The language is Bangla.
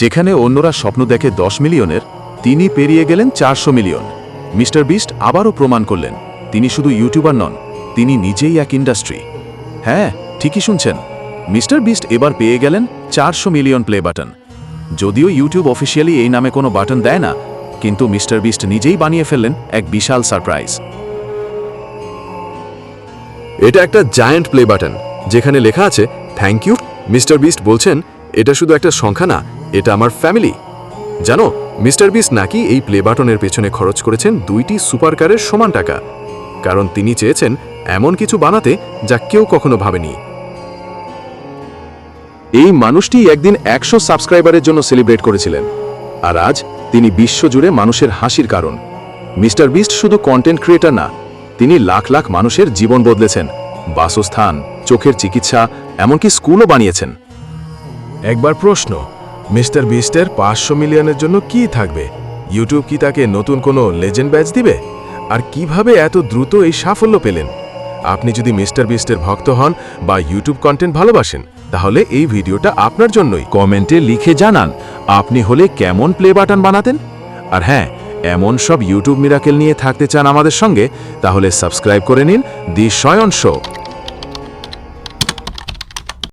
যেখানে অন্যরা স্বপ্ন দেখে দশ মিলিয়নের, তিনি পেরিয়ে গেলেন চারশো মিলিয়ন। মিস্টার বিস্ট আবারও প্রমাণ করলেন, তিনি শুধু ইউটিউবার নন, তিনি নিজেই এক ইন্ডাস্ট্রি। হ্যাঁ ঠিকই শুনছেন। মিস্টার বিস্ট এবার পেয়ে গেলেন চারশো মিলিয়ন প্লে বাটন। যদিও ইউটিউব অফিসিয়ালি এই নামে কোনো বাটন দেয় না, কিন্তু মিস্টার বিস্ট নিজেই বানিয়ে ফেললেন এক বিশাল সারপ্রাইজ। এটা একটা জায়ান্ট প্লে বাটন, যেখানে লেখা আছে, থ্যাংক ইউ, মিস্টার বিস্ট বলছেন, এটা শুধু একটা সংখ্যা না এটা আমার ফ্যামিলি। জানো, মিস্টার বিস্ট নাকি এই প্লে বাটনের পেছনে খরচ করেছেন দুইটি সুপারকারের সমান টাকা। কারণ তিনি চেয়েছেন এমন কিছু বানাতে যা কেউ কখনো ভাবেনি। এই মানুষটি একদিন একশো সাবস্ক্রাইবারের জন্য সেলিব্রেট করেছিলেন। আর আজ তিনি বিশ্বজুড়ে মানুষের হাসির কারণ। মিস্টার বিস্ট শুধু কন্টেন্ট ক্রিয়েটার না, তিনি লাখ লাখ মানুষের জীবন বদলেছেন, বাসস্থান, চোখের চিকিৎসা, এমনকি স্কুলও বানিয়েছেন। একবার প্রশ্ন মিস্টার বিস্টের পাঁচশো মিলিয়নের জন্য কি থাকবে? ইউটিউব কি তাকে নতুন কোনো লেজেন্ড ব্যাচ দিবে? আর কীভাবে এত দ্রুত এই সাফল্য পেলেন? আপনি যদি মিস্টার বিস্টের ভক্ত হন বা ইউটিউব কন্টেন্ট ভালোবাসেন, তাহলে এই ভিডিওটা আপনার জন্যই। কমেন্টে লিখে জানান, আপনি হলে কেমন প্লে বাটন বানাতেন? আর হ্যাঁ এমন সব ইউটিউব মিরাকেল নিয়ে থাকতে চান আমাদের সঙ্গে, তাহলে সাবস্ক্রাইব করে নিন দি শয়ন শো